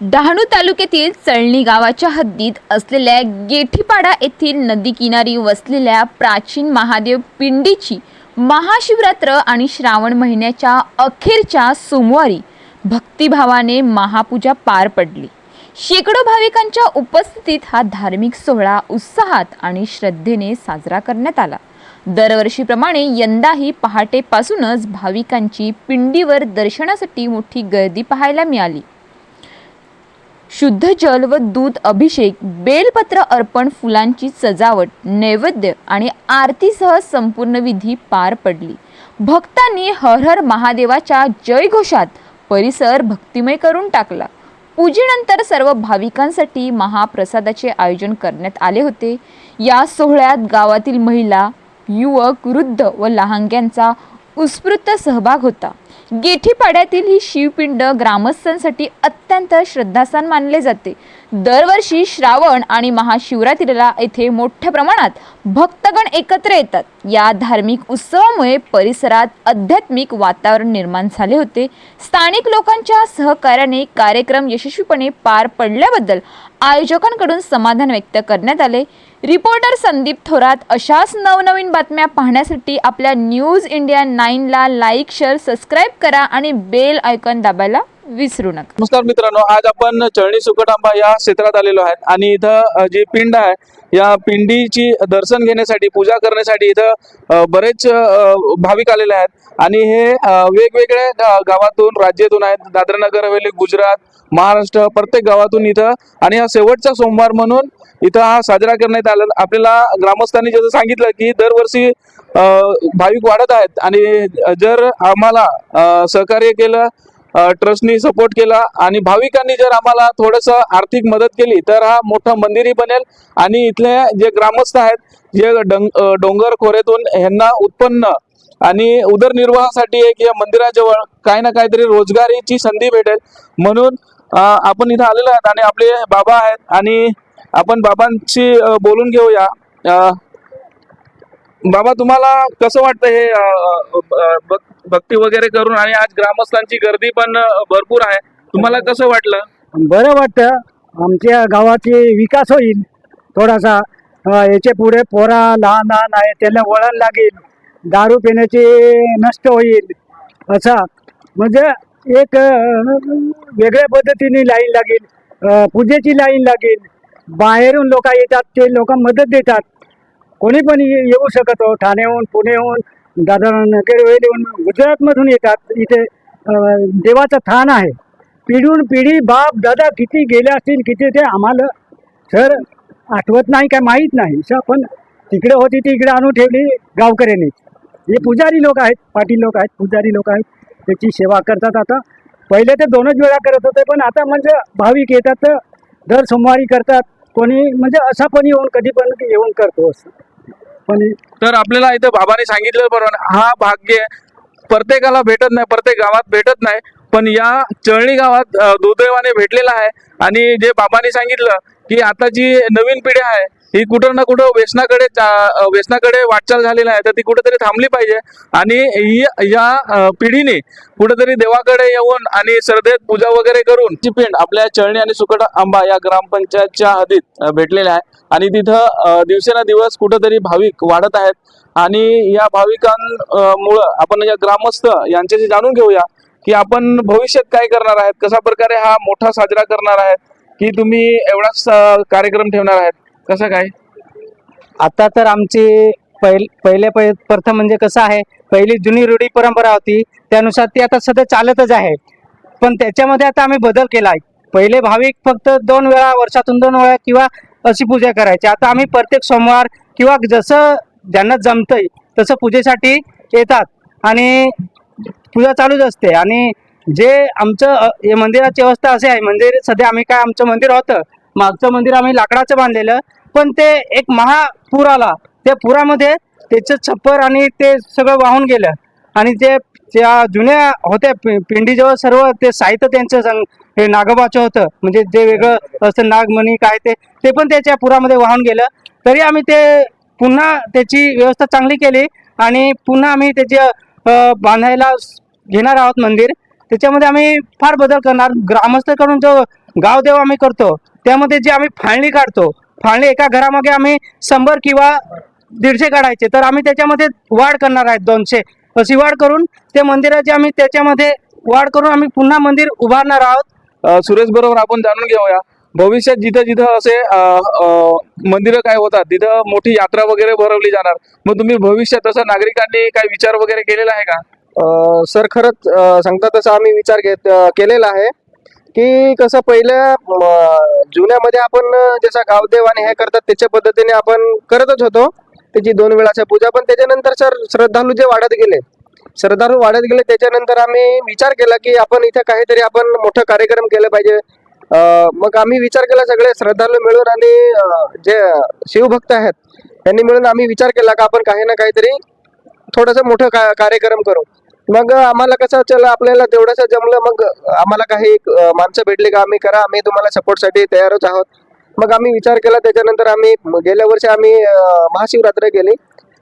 डहाणू तालुक्यातील चळणी गावाच्या हद्दीत असलेल्या गेठीपाडा येथील नदीकिनारी वसलेल्या प्राचीन महादेव पिंडीची महाशिवरात्र आणि श्रावण महिन्याच्या अखेरच्या सोमवारी भक्तिभावाने महापूजा पार पडली. शेकडो भाविकांच्या उपस्थितीत हा धार्मिक सोहळा उत्साहात आणि श्रद्धेने साजरा करण्यात आला. दरवर्षीप्रमाणे यंदाही पहाटेपासूनच भाविकांची पिंडीवर दर्शनासाठी मोठी गर्दी पाहायला मिळाली. शुद्ध जल व दूध अभिषेक बेलपत्र अर्पण फुलांची सजावट नैवेद्य आणि आरतीसह संपूर्ण विधी पार पडली. भक्तांनी हर हर महादेवाच्या जयघोषात परिसर भक्तिमय करून टाकला. पूजेनंतर सर्व भाविकांसाठी महाप्रसादाचे आयोजन करण्यात आले होते. या सोहळ्यात गावातील महिला युवक वृद्ध व लहानग्यांचा उत्स्फूर्त सहभाग होता. गेठीपाड्यातील ही शिवपिंड ग्रामस्थांसाठी अत्यंत श्रद्धास्थान मानले जाते. दरवर्षी श्रावण आणि महाशिवरात्रीला येथे मोठ्या प्रमाणात भक्तगण एकत्र येतात. या धार्मिक उत्सवामुळे परिसरात आध्यात्मिक वातावरण निर्माण झाले होते. स्थानिक लोकांच्या सहकार्याने कार्यक्रम यशस्वीपणे पार पडल्याबद्दल आयोजकांकडून समाधान व्यक्त करण्यात आले. रिपोर्टर संदीप थोरात अशाच नवनवीन बातम्या पाहण्यासाठी आपल्या न्यूज इंडिया नाईनला लाईक शेअर सबस्क्राईब करा आणि बेल आयकॉन दाबायला विसरू नका. नमस्कार मित्रांनो आज आपण चळणी सुकटांबा या क्षेत्रात आलेलो आहेत आणि इथं जी पिंड आहे या पिंडीची दर्शन घेण्यासाठी पूजा करण्यासाठी इथं बरेच भाविक आलेले आहेत. आणि हे वेगवेगळ्या गावातून राज्यातून आहेत. दादरनगर हवेली गुजरात महाराष्ट्र प्रत्येक गावातून इथं. आणि हा शेवटचा सोमवार म्हणून इथं हा साजरा करण्यात आला. आपल्याला ग्रामस्थांनी जसं सांगितलं की दरवर्षी भाविक वाढत आहेत. आणि जर आम्हाला सहकार्य केलं ट्रस्टनी सपोर्ट केला आणि भाविकांनी जर आम्हाला थोडंसं आर्थिक मदत केली तर हा मोठं मंदिरही बनेल आणि इथले जे ग्रामस्थ आहेत जे डंग डोंगर खोऱ्यातून ह्यांना उत्पन्न आणि उदरनिर्वाहासाठी एक या मंदिराजवळ काही ना काहीतरी रोजगारीची संधी भेटेल. म्हणून आपण इथं आलेलो आहात आणि आपले बाबा आहेत आणि आपण बाबांशी बोलून घेऊया. बाबा तुम्हाला कसं वाटतं हे भक्ती वगैरे करून आणि आज ग्रामस्थांची गर्दी पण भरपूर आहे. तुम्हाला कसं वाटलं? बरं वाटतं. आमच्या गावाची विकास होईल. थोडासा याचे पुढे पोरा लहान लहान आहे त्याला वळण लागेल. दारू पिण्याची नष्ट होईल. असा. म्हणजे एक वेगळ्या पद्धतीने लाईन लागेल. पूजेची लाईन लागेल. बाहेरून लोक येतात ते लोक मदत देतात. कोणी पण ये- येऊ शकतो हो, ठाण्याहून पुणेहून दादर वेळेहून गुजरातमधून येतात. इथे देवाचं थान आहे. पिढून पिढी बाप दादा किती गेले असतील किती ते आम्हाला सर आठवत नाही काय माहीत नाही. सर पण तिकडे होती ती इकडे आणून ठेवली गावकऱ्यांनी हे पुजारी लोक आहेत पाटील लोक आहेत पुजारी लोक आहेत. त्याची सेवा करतात आता. पहिले ते दोनच वेळा करत होते पण आता म्हणजे भाविक येतात तर दर सोमवारी करतात. कोणी म्हणजे असा पण येऊन कधी पण येऊन करतो असं. पण तर आपल्याला इथं बाबाने सांगितलं बरोबर हा भाग्य प्रत्येकाला भेटत नाही प्रत्येक गावात भेटत नाही. पण या चळणी गावात दुर्दैवाने भेटलेला आहे. आणि जे बाबांनी सांगितलं की आता जी नवीन पिढी आहे ही कुठं ना कुठं व्यसनाकडे चा- व्यसनाकडे वाटचाल झालेला आहे. तर ती कुठेतरी थांबली पाहिजे. आणि ही- या पिढीने कुठेतरी देवाकडे येऊन आणि श्रद्धेत पूजा वगैरे करून ची पिंड आपल्या चळणी आणि सुकट आंबा या ग्रामपंचायतच्या हद्दीत भेटलेल्या आहे. आणि तिथं दिवसेना दिवस कुठेतरी भाविक वाढत आहेत. आणि या भाविकांमुळं आपण या ग्रामस्थ यांच्याशी जाणून घेऊया की आपण भविष्यात काय करणार आहेत कशा प्रकारे हा मोठा साजरा करणार आहेत की तुम्ही एवढाच कार्यक्रम ठेवणार आहेत. कसं काय? आता तर आमची पहिल पहिले पै प्रथम म्हणजे कसं आहे पहिली जुनी रूढी परंपरा होती त्यानुसार ती आता सध्या चालतच आहे. पण त्याच्यामध्ये आता आम्ही बदल केला आहे. पहिले भाविक फक्त दोन वेळा वर्षातून दोन वेळा किंवा अशी पूजा करायची. आता आम्ही प्रत्येक सोमवार किंवा जसं ज्यांना जमतंय तसं पूजेसाठी येतात. आणि पूजा चालूच असते. आणि जे आमचं अ, हे मंदिराची अवस्था असे आहे मंदिर सध्या आम्ही काय आमचं मंदिर होतं. मागचं मंदिर आम्ही लाकडाचं बांधलेलं. पण ते एक महापूर आला. त्या पुरामध्ये त्याचं छप्पर आणि ते सगळं वाहून गेलं. आणि ते त्या जुन्या होत्या पि- पिंडीजवळ सर्व ते साहित्य त्यांचं संग हे नागोबाचं होतं. म्हणजे जे वेगळं असं नागमणी काय ते ते पण त्याच्या पुरामध्ये वाहून गेलं. तरी आम्ही ते पुन्हा त्याची व्यवस्था चांगली केली आणि पुन्हा आम्ही त्याचे बांधायला घेणार आहोत मंदिर. त्याच्यामध्ये आम्ही फार बदल करणार. ग्रामस्थकडून जो गावदेव आम्ही करतो त्यामध्ये जे आम्ही फाळणी काढतो फाळणी एका घरामागे आम्ही शंभर किंवा दीडशे काढायचे. तर आम्ही त्याच्यामध्ये वाढ करणार आहेत दोनशे. अशी वाढ करून ते मंदिराची आम्ही त्याच्यामध्ये वाढ करून आम्ही पुन्हा मंदिर उभारणार आहोत. सुरेश बरोबर आपण जाणून घेऊया. भविष्यात जिथं जिथं असे मंदिरं काय होतात तिथं मोठी यात्रा वगैरे भरवली जाणार. मग तुम्ही भविष्यात तसं नागरिकांनी काय विचार वगैरे केलेला आहे का? सर खरंच सांगता तसं आम्ही विचार घेत केलेला आहे. की कसं पहिल्या जुन्यामध्ये आपण जसा गावदेव आणि हे करतात त्याच्या पद्धतीने आपण करतच होतो. त्याची दोन वेळाच्या पूजा पण त्याच्यानंतर सर श्रद्धालू जे वाढत गेले श्रद्धाळू वाढत गेले त्याच्यानंतर आम्ही विचार केला की आपण इथे काहीतरी आपण मोठं कार्यक्रम केलं पाहिजे. मग आम्ही विचार केला सगळे श्रद्धालू मिळून आणि जे शिवभक्त आहेत त्यांनी मिळून आम्ही विचार केला का आपण काही ना काहीतरी थोडंसं मोठं का कार्यक्रम करू. मग आम्हाला कसं चला आपल्याला तेवढंसं जमलं मग आम्हाला काही माणसं भेटली का आम्ही करा आम्ही तुम्हाला सपोर्टसाठी तयारच आहोत. मग आम्ही विचार केला त्याच्यानंतर आम्ही गेल्या वर्षी आम्ही महाशिवरात्र केली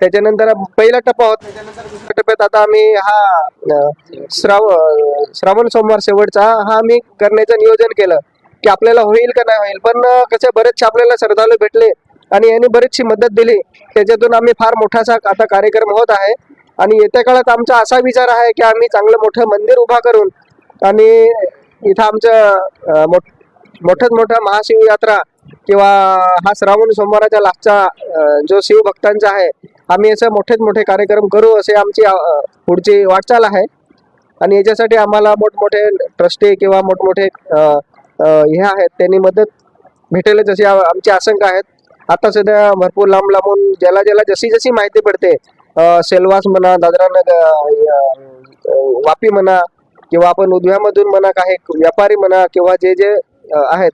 त्याच्यानंतर पहिला टप्पा होता त्याच्यानंतर दुसऱ्या टप्प्यात आता आम्ही हा श्राव श्रावण सोमवार शेवटचा हा आम्ही करण्याचं नियोजन केलं. की आपल्याला होईल का नाही होईल पण कसे बरेचसे आपल्याला श्रद्धालू भेटले आणि यांनी बरीचशी मदत दिली. त्याच्यातून आम्ही फार मोठासा आता कार्यक्रम होत आहे. आणि येत्या काळात आमचा असा विचार आहे की आम्ही चांगलं मोठं मंदिर उभा करून आणि इथं आमचं मोठ मोठ्यात मोठा महाशिवयात्रा किंवा हा श्रावण सोमवाराच्या लास्टचा जो शिवभक्तांचा आहे आम्ही याचे मोठेच मोठे कार्यक्रम करू असे आमची पुढची वाटचाल आहे. आणि याच्यासाठी आम्हाला मोठमोठे ट्रस्टी किंवा मोठमोठे हे आहेत त्यांनी मदत भेटेलच अशी आमची आशंका आहेत. आता सध्या भरपूर लांब लांबून ज्याला ज्याला जशी जशी माहिती पडते सेलवास म्हणा दादरा नगर वापी म्हणा किंवा आपण उधव्यामधून म्हणा काही व्यापारी म्हणा किंवा जे जे आहेत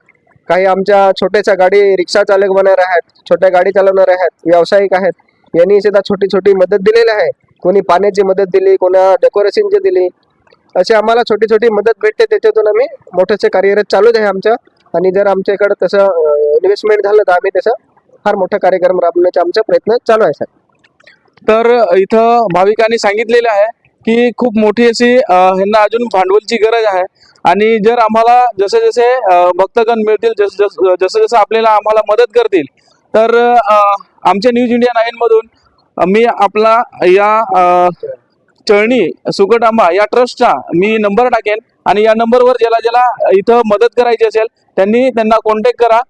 काही आमच्या छोट्याशा गाडी रिक्षा चालक बनणार आहेत छोट्या गाडी चालवणार आहेत व्यावसायिक आहेत यांनी सुद्धा छोटी छोटी मदत दिलेली आहे. कोणी पाण्याची मदत दिली कोणा डेकोरेशनची दिली अशी आम्हाला छोटी छोटी मदत भेटते. त्याच्यातून आम्ही मोठेसे कार्यरत चालूच आहे आमचं. आणि जर आमच्या इकडं तसं इन्व्हेस्टमेंट झालं तर आम्ही तसं फार मोठा कार्यक्रम राबवण्याचा आमचा प्रयत्न चालू आहे सर. तर इथं भाविकांनी सांगितलेलं आहे की खूप मोठी अशी ह्यांना अजून भांडवलची गरज आहे. आणि जर आम्हाला जसे जसे भक्तगण मिळतील जस जस जसं जसं आपल्याला आम्हाला मदत करतील तर आमच्या न्यूज इंडिया नाईनमधून मी आपला या चळणी सुकटांबा या ट्रस्टचा मी नंबर टाकेन आणि या नंबरवर ज्याला ज्याला इथं मदत करायची असेल त्यांनी त्यांना कॉन्टॅक्ट करा.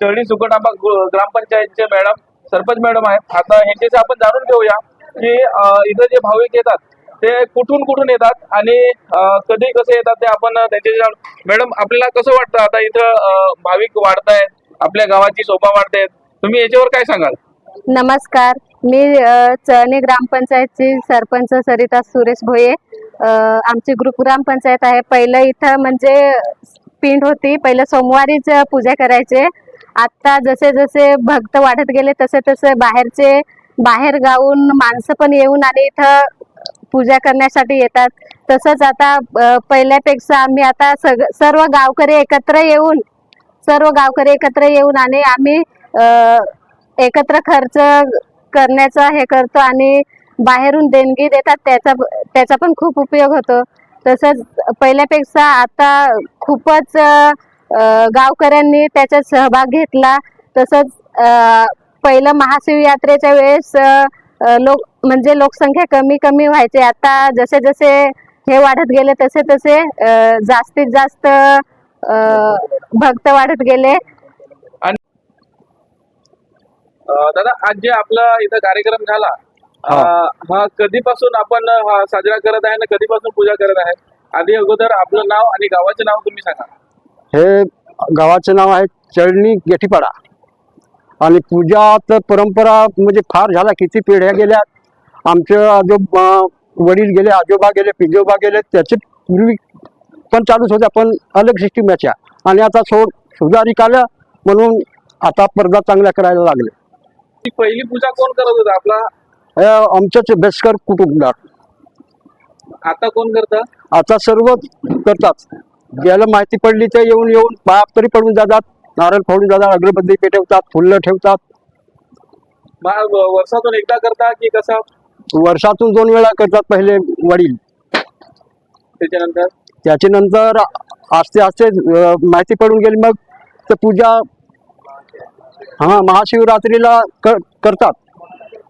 चळणी सुकटांबा ग्रामपंचायतचे मॅडम सरपंच मॅडम आहेत. आता ह्यांच्याशी आपण जाणून घेऊया की इथं जे भाविक येतात ते कुठून कुठून येतात आणि कधी कसे येतात ते आपण त्यांच्याशी मॅडम आपल्याला कसं वाटतं आता इथं भाविक वाढतायत आपल्या गावाची शोभा वाढतायत? तुम्ही याच्यावर काय सांगाल? नमस्कार. मी चणे ग्रामपंचायतची सरपंच सरिता सुरेश भोये. आमची ग्रुप ग्रामपंचायत आहे. पहिलं इथं म्हणजे पिंड होती. पहिलं सोमवारीच पूजा करायचे. आता जसे जसे भक्त वाढत गेले तसे तसे बाहेरचे बाहेर गावून माणसं पण येऊन आणि इथं पूजा करण्यासाठी येतात. तसंच आता पहिल्यापेक्षा आम्ही आता सग सर्व गावकरी एकत्र येऊन सर्व गावकरी एकत्र येऊन आणि आम्ही एकत्र खर्च करण्याचा हे करतो आणि बाहेरून देणगी देतात. त्याचा त्याचा पण खूप उपयोग होतो. तसंच पहिल्यापेक्षा आता खूपच गावकऱ्यांनी त्याच्यात सहभाग घेतला. तसंच अ, पहिलं महाशिवयात्रेच्या वेळेस अ, अ, लोक म्हणजे लोकसंख्या कमी कमी व्हायची. आता जसे जसे हे वाढत गेले तसे तसे जास्तीत जास्त भक्त वाढत गेले. अ, दादा आज जे आपला इथं कार्यक्रम झाला हा. कधीपासून आपण साजरा करत आहे आणि कधीपासून पूजा करत आहे? आधी अगोदर आपलं नाव आणि गावाचं नाव तुम्ही सांगा. हे गावाचं नाव आहे चळणी गेठीपाडा. आणि पूजा तर परंपरा म्हणजे फार झाला किती पिढ्या गेल्या आमचे आजोबा वडील गेले आजोबा गेले पिजोबा गेले त्याचे पूर्वी पण चालूच होत्या पण अलग सिस्टीम याच्या. आणि आता सोड सुधारिक आल्या म्हणून आता पडदा चांगल्या करायला लागले. ती पहिली पूजा कोण करत होता? आपला? हे आमचंच बेसकर कुटुंबदार. आता कोण करतं? आता सर्व करतात. ज्याला माहिती पडली ते येऊन येऊन पाया तरी पडून जातात नारळ फोडून जातात अगरबत्ती पेटवतात फुलं ठेवतात. मग वर्षातून एकदा करता की कसं? वर्षातून दोन वेळा करतात पहिले वडील. त्याच्यानंतर? त्याच्यानंतर आस्ते आस्ते माहिती पडून गेली मग ते पूजा हा महाशिवरात्रीला कर करतात.